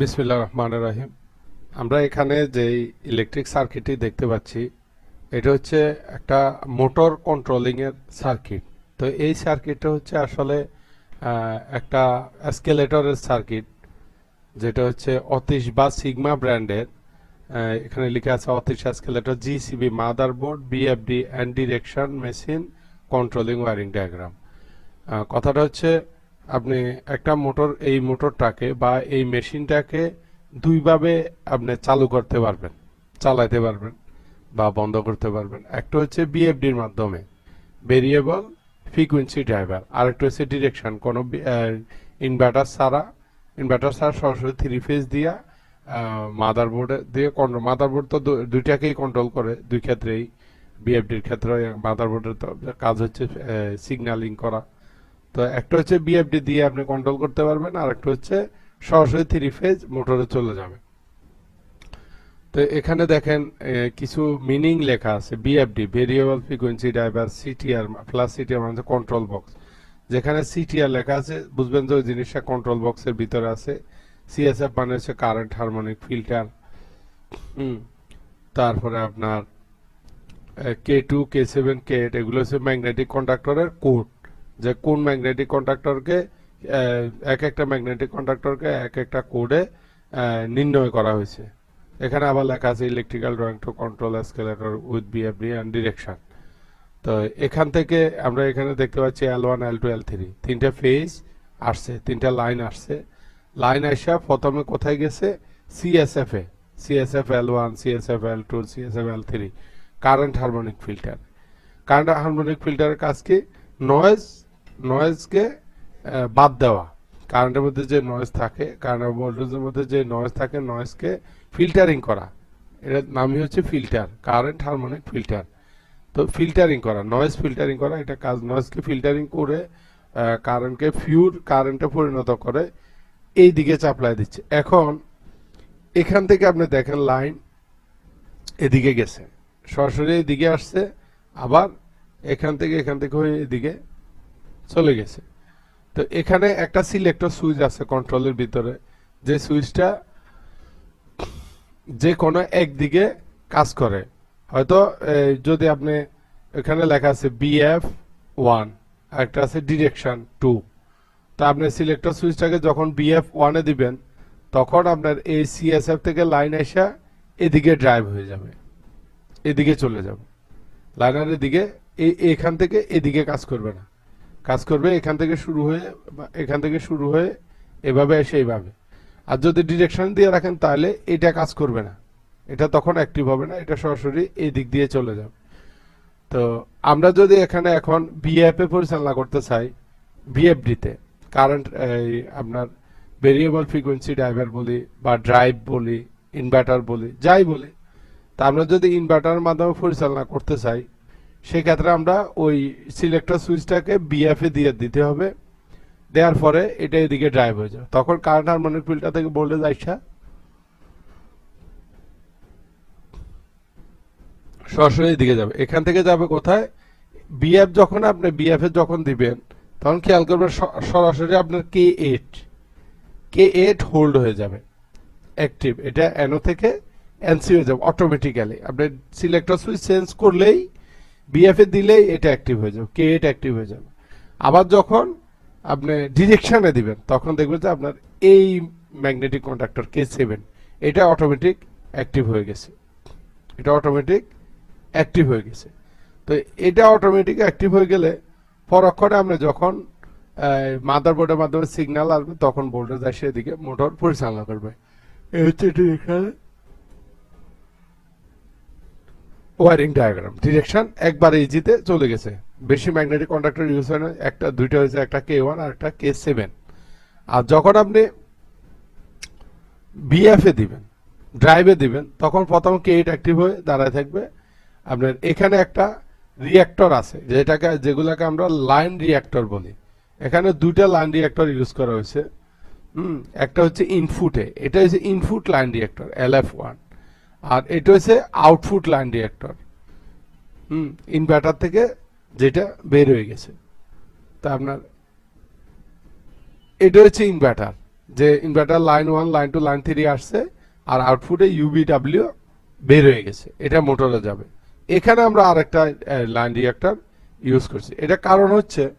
বিসমিল্লাহ রহমান রাহিম। আমরা এখানে যে ইলেকট্রিক সার্কিটটি দেখতে পাচ্ছি, এটা হচ্ছে একটা মোটর কন্ট্রোলিংয়ের সার্কিট তো এই সার্কিটটা হচ্ছে আসলে একটা অ্যাসকেলেটরের সার্কিট যেটা হচ্ছে অতিশ বা সিগমা ব্র্যান্ডের। এখানে লিখে আছে অতিশ escalator GCB motherboard VFD and direction machine controlling wiring diagram কথাটা হচ্ছে আপনি একটা মোটর, এই মোটরটাকে বা এই মেশিনটাকে দুইভাবে আপনি চালু করতে পারবেন চালাতে পারবেন বা বন্ধ করতে পারবেন। একটা হচ্ছে বিএফডির মাধ্যমে ভেরিয়েবল ফ্রিকুয়েন্সি ড্রাইভার আরেকটা হচ্ছে ডিরেকশন কোনো ইনভার্টার ছাড়া ইনভার্টার ছাড়া সরাসরি থ্রি ফেজ দিয়া মাদারবোর্ডে দিয়ে কন্ট্রোল মাদারবোর্ড তো দুইটাকেই কন্ট্রোল করে, দুই ক্ষেত্রেই বিএফডির ক্ষেত্রে মাদারবোর্ডের তো কাজ হচ্ছে সিগন্যালিং করা। তো একটা হচ্ছে বিএফডি দিয়ে আপনি কন্ট্রোল করতে পারবেন, আর একটা হচ্ছে সরাসরি থ্রি ফেজ মোটরে চলে যাবে। তো এখানে দেখেন কিছু মিনিং লেখা আছে VFD variable frequency driver CTR plus CTR মানে কন্ট্রোল বক্স যেখানে সিটিআর লেখা আছে, বুঝবেন যে ওই জিনিসটা কন্ট্রোল বক্সের ভিতরে আছে। সিএসএফ মানে হচ্ছে কারেন্ট হারমোনিক ফিল্টার হুম, তারপরে আপনার K two K seven K eight এগুলো হচ্ছে ম্যাগনেটিক কন্ডাক্টরের কোড যে কোন ম্যাগনেটিক কন্ডাক্টরকে এক একটা ম্যাগনেটিক কন্ডাক্টরকে এক একটা কোডে নির্ণয় করা হয়েছে। এখানে আবার লেখা আছে electrical drawing to control escalator with VFD and direction তো এখান থেকে আমরা এখানে দেখতে পাচ্ছি L one L two L three তিনটা ফেজ আসছে, তিনটা লাইন আসছে। লাইন আসা প্রথমে কোথায় গেছে? সিএসএফ এ। CSF L one CSF L two CSF L three current harmonic filter current harmonic ফিল্টারের কাজ কি? নয়েজ নয়েজকে বাদ দেওয়া। কারেন্টের মধ্যে যে নয়েজ থাকে কারেন্ট ভোল্টেজের মধ্যে যে নয়েজ থাকে নয়েজকে ফিল্টারিং করা। এটার নামই হচ্ছে ফিল্টার কারেন্ট হারমোনিক ফিল্টার তো ফিল্টারিং করা নয়েজ ফিল্টারিং করা, এটা কাজ নয়েজকে ফিল্টারিং করে কারেন্টকে ফিউর কারেন্টে পরিণত করে এই দিকে চাপলাই দিচ্ছে। এখন, এখান থেকে আপনি দেখেন লাইন এদিকে গেছে। সরাসরি এদিকে আসছে, আবার এখান থেকে এখান থেকে হয়ে এদিকে চলে গেছে। তো এখানে একটা সিলেক্টর সুইচ আছে কন্ট্রোলের ভিতরে। যে সুইচটা যে কোনো একদিকে কাজ করে। হয়তো যদি আপনি এখানে লেখা আছে বিএফ ওয়ান একটা আছে ডিরেকশন টু তো আপনি সিলেক্টর সুইচটাকে যখন বিএফ ওয়ানে দিবেন, তখন আপনার এই সিএসএফ থেকে লাইন আসা এদিকে ড্রাইভ হয়ে যাবে। এদিকে চলে যাবে। লাইনারের দিকে এখান থেকে এদিকে কাজ করবে না। কাজ করবে, এখান থেকে শুরু হয়ে, এখান থেকে শুরু হয়ে এভাবে এসে এইভাবে। আর যদি ডিরেকশন দিয়ে রাখেন, তাহলে এটা কাজ করবে না। এটা তখন অ্যাক্টিভ হবে না, এটা সরাসরি এই দিক দিয়ে চলে যাবে। তো আমরা যদি এখানে এখন বিএফ পরিচালনা করতে চাই বিএফডিতে কারেন্ট এই আপনার ভেরিয়েবল ফ্রিকোয়েন্সি ড্রাইভার বলি বা ড্রাইভ বলি ইনভার্টার বলি, যাই বলি, তা আমরা যদি ইনভার্টারের মাধ্যমে পরিচালনা করতে চাই সেক্ষেত্রে আমরা ওই সিলেক্টর সুইচটাকে বিএফ দিয়ে দিতে হবে। দেওয়ার পরে এটা এদিকে ড্রাইভ হয়ে যাবে। তখন কারেন্ট হারমোনিক ফিল্টার থেকে বললে যাইছা সরাসরি এদিকে যাবে। এখান থেকে যাবে কোথায়? বিএফ যখন আপনি বিএফ যখন দিবেন, তখন খেয়াল করবেন সরাসরি আপনার K eight K eight hold হয়ে যাবে। অ্যাক্টিভ এটা এনো থেকে এনসি হয়ে যাবে অটোমেটিক্যালি আপনি সিলেক্টর সুইচ চেঞ্জ করলেই বিএফ এ দিলেই এটা অ্যাক্টিভ হয়ে যাবে কে এইট অ্যাক্টিভ হয়ে যাবে। আবার যখন আপনি ডিরেকশনে দিবেন, তখন দেখবেন যে আপনার এই ম্যাগনেটিক কন্ডাক্টর কে সেভেন এটা অটোমেটিক অ্যাক্টিভ হয়ে গেছে। এটা অটোমেটিক অ্যাক্টিভ হয়ে গেছে। তো এটা অটোমেটিক অ্যাক্টিভ হয়ে গেলে পরক্ষণে আমরা যখন মাদারবোর্ডের মাধ্যমে সিগন্যাল আসবে তখন ভোল্টেজ আসে এদিকে মোটর পরিচালনা করবে। এই হচ্ছে ডিরেকশন ওয়ারিং ডায়াগ্রাম। ডিরেকশন একবার ইজিতে চলে গেছে। বেশি ম্যাগনেটিক কন্ডাক্টর ইউজ হয় না। একটা, দুইটা হয়েছে, একটা কে ওয়ান আর একটা কে সেভেন আর যখন আপনি বিএফ দিবেন ড্রাইভে দিবেন, তখন প্রথম কে এইট অ্যাক্টিভ হয়ে দাঁড়ায় থাকবে। আপনার এখানে একটা রিয়াক্টর আছে, যেটাকে, যেগুলোকে আমরা লাইন রিঅ্যাক্টর বলি। এখানে দুইটা লাইন রিঅ্যাক্টর ইউজ করা হয়েছে। হুম, একটা হচ্ছে ইনফুটে এটা হচ্ছে input line reactor L F one আর এটা হচ্ছে আউটপুট লাইন রিঅ্যাক্টর হুম। ইনভার্টার থেকে যেটা বের হয়ে গেছে। তা আপনার এটা হচ্ছে ইনভার্টার যে inverter line one line two line three আসছে আর আউটপুটে ইউবিডাব্লিউ বের হয়ে গেছে। এটা মোটরে যাবে। এখানে আমরা আরেকটা লাইন রিয়াক্টর ইউজ করছি। এটা কারণ হচ্ছে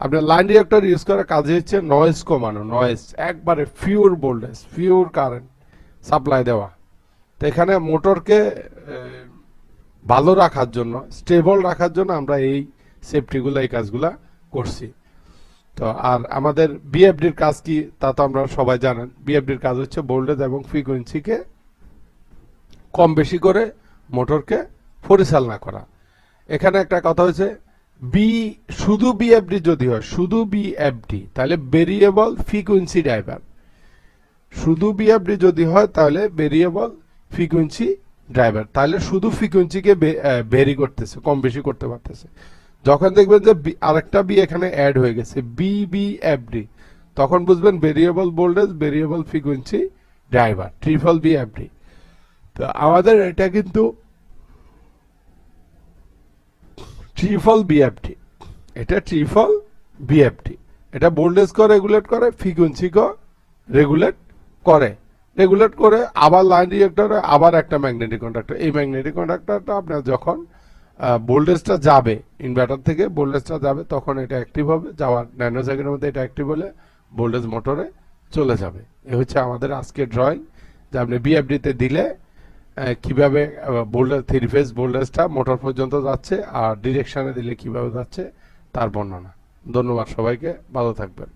আপনার লাইন রিয়াক্টর ইউজ করার কাজে হচ্ছে নয়েজ কমানো নয়েজ একবারে pure voltage pure current supply দেওয়া। তো এখানে মোটরকে ভালো রাখার জন্য স্টেবল রাখার জন্য আমরা এই সেফটিগুলো এই কাজগুলা করছি। তো আর আমাদের বিএফডির কাজ কি তা তো আমরা সবাই জানেন। বিএফডির কাজ হচ্ছে ভোল্টেজ এবং ফ্রিকোয়েন্সিকে কম বেশি করে মোটরকে পরিচালনা করা। এখানে একটা কথা হচ্ছে বি শুধু বিএফডি যদি হয়, শুধু বিএফডি তাহলে ভেরিয়েবল ফ্রিকোয়েন্সি ড্রাইভার শুধু বিএফডি যদি হয়, তাহলে ভেরিয়েবল ফ্রিকোয়েন্সি ড্রাইভার তাহলে শুধু ফ্রিকোয়েন্সিকে ভেরি করতেছে, কম বেশি করতে পারতেছে। যখন দেখবেন যে আরেকটা বি এখানে অ্যাড হয়ে গেছে বি বি এফ ডি তখন বুঝবেন variable voltage variable frequency driver triple B F D তো আমাদের এটা কিন্তু ট্রিপল বিএফটি এটা ট্রিপল বিএফটি এটা ভোল্টেজ কে রেগুলেট করে ফ্রিকোয়েন্সি কে রেগুলেট করে। রেগুলেট করে আবার লাইন রিয়েক্টরে আবার একটা ম্যাগনেটিক কন্ডাক্টর এই ম্যাগনেটিক কন্ডাক্টরটা আপনার যখন ভোল্টেজটা যাবে ইনভার্টার থেকে ভোল্টেজটা যাবে, তখন এটা অ্যাক্টিভ হবে। যাওয়ার ন্যানো সেকেন্ডের মধ্যে এটা অ্যাক্টিভ হলে ভোল্টেজ মোটরে চলে যাবে। এ হচ্ছে আমাদের আজকের ড্রয়িং যে আপনি বিএফডিতে দিলে কীভাবে বোল্ডার থ্রি ফেজ বোল্ডার্সটা মোটর পর্যন্ত যাচ্ছে আর ডিরেকশনে দিলে কীভাবে যাচ্ছে, তার বর্ণনা। ধন্যবাদ সবাইকে, ভালো থাকবেন।